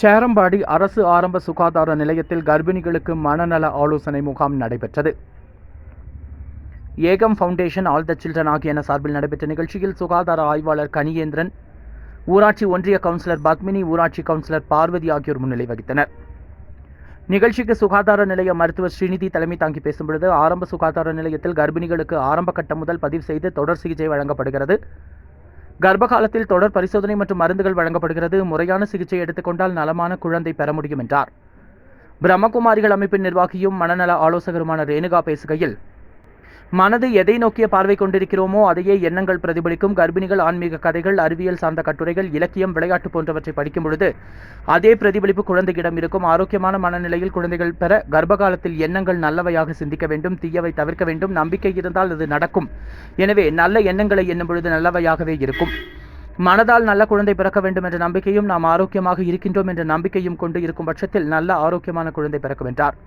சேரம்பாடி அரசு ஆரம்ப சுகாதார நிலையத்தில் கர்ப்பிணிகளுக்கு மனநல ஆலோசனை முகாம் நடைபெற்றது. Ekam foundation all the children ஆகியன சார்பில் நடைபெற்ற நிகழ்ச்சியில் சுகாதார ஆய்வாளர் கனியேந்திரன் ஊராட்சி ஒன்றிய கவுன்சிலர் பத்மினி ஊராட்சி கவுன்சிலர் பார்வதி ஆகியோர் முன்னிலை வகித்தனர். நிகழ்ச்சிக்கு சுகாதார நிலைய மருத்துவர் ஸ்ரீநிதி தலைமை தாங்கி பேசும்பொழுது ஆரம்ப சுகாதார நிலையத்தில் கர்ப்பிணிகளுக்கு ஆரம்ப கட்டம் முதல் பதிவு செய்து தொடர் சிகிச்சை வழங்கப்படுகிறது. கர்ப்பகாலத்தில் தொடர் பரிசோதனை மற்றும் மருந்துகள் வழங்கப்படுகிறது. முறையான சிகிச்சை எடுத்துக்கொண்டால் நலமான குழந்தை பெற முடியும் என்றார். பிரம்மகுமாரிகள் அமைப்பின் நிர்வாகியும் மனநல ஆலோசகருமான ரேணுகா பேசுகையில் மனது எதை நோக்கிய பார்வை கொண்டிருக்கிறோமோ அதையே எண்ணங்கள் பிரதிபலிக்கும். கர்ப்பிணிகள் ஆன்மீக கதைகள் அறிவியல் சார்ந்த கட்டுரைகள் இலக்கியம் விளையாட்டு போன்றவற்றை படிக்கும் பொழுது அதே பிரதிபலிப்பு குழந்தையிடம் இருக்கும். ஆரோக்கியமான மனநிலையில் குழந்தைகள் பெற கர்ப்பகாலத்தில் எண்ணங்கள் நல்லவையாக சிந்திக்க வேண்டும் தீயவை தவிர்க்க வேண்டும். நம்பிக்கை இருந்தால் அது நடக்கும். எனவே நல்ல எண்ணங்களை எண்ணும் பொழுது நல்லவையாகவே இருக்கும். மனதால் நல்ல குழந்தை பிறக்க வேண்டும் என்ற நம்பிக்கையும் நாம் ஆரோக்கியமாக இருக்கின்றோம் என்ற நம்பிக்கையும் கொண்டு இருக்கும் பட்சத்தில் நல்ல ஆரோக்கியமான குழந்தை பிறக்கும் என்றார்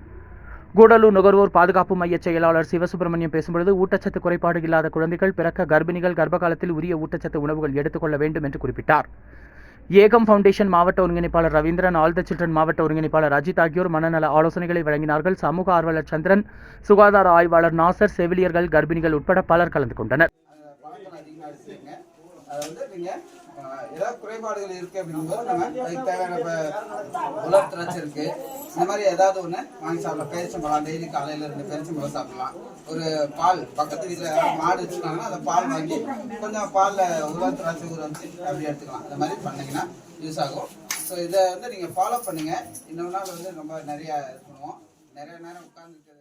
கூடலூர் நுகர்வோர் பாதுகாப்பு மைய செயலாளர் சிவசுப்பிரமணியம் பேசும்பொழுது ஊட்டச்சத்து குறைபாடு இல்லாத குழந்தைகள் பிறக்க கர்ப்பிணிகள் கர்ப்பகாலத்தில் உரிய ஊட்டச்சத்து உணவுகள் எடுத்துக்கொள்ள வேண்டும் என்று குறிப்பிட்டார். ஏகம் ஃபவுண்டேஷன் மாவட்ட ஒருங்கிணைப்பாளர் ரவீந்திரன் ஆல் த சில்ட்ரன் மாவட்ட ஒருங்கிணைப்பாளர் அஜித் ஆகியோர் மனநல ஆலோசனைகளை வழங்கினார்கள். சமூக ஆர்வலர் சந்திரன் சுகாதார ஆய்வாளர் நாசர் செவிலியர்கள் கர்ப்பிணிகள் உட்பட பலர் கலந்து கொண்டனர். அதை வந்து நீங்கள் ஏதாவது குறைபாடுகள் இருக்குது அப்படிங்கும்போது நம்ம அதுக்கு தேவையான இப்போ உலர் திராட்சை இருக்குது இந்த மாதிரி ஏதாவது ஒன்று வாங்கி சாப்பிடலாம். பேரிச்சம்பழம் டெய்லி காலையில் ரெண்டு பேரிச்சம்பழம் சாப்பிடலாம். ஒரு பால் பக்கத்து வீட்டில் யாராவது மாடு வச்சுருக்காங்கன்னா அந்த பால் வாங்கி கொஞ்சம் பாலில் உலர் திராட்சை ஊற வச்சு அப்படி எடுத்துக்கலாம். இந்த மாதிரி பண்ணிங்கன்னா யூஸ் ஆகும். ஸோ இதை வந்து நீங்கள் ஃபாலோ பண்ணுங்கள் இன்னொரு நாள் வந்து ரொம்ப நிறையா இது பண்ணுவோம். நிறைய நேரம் உட்காந்துட்டு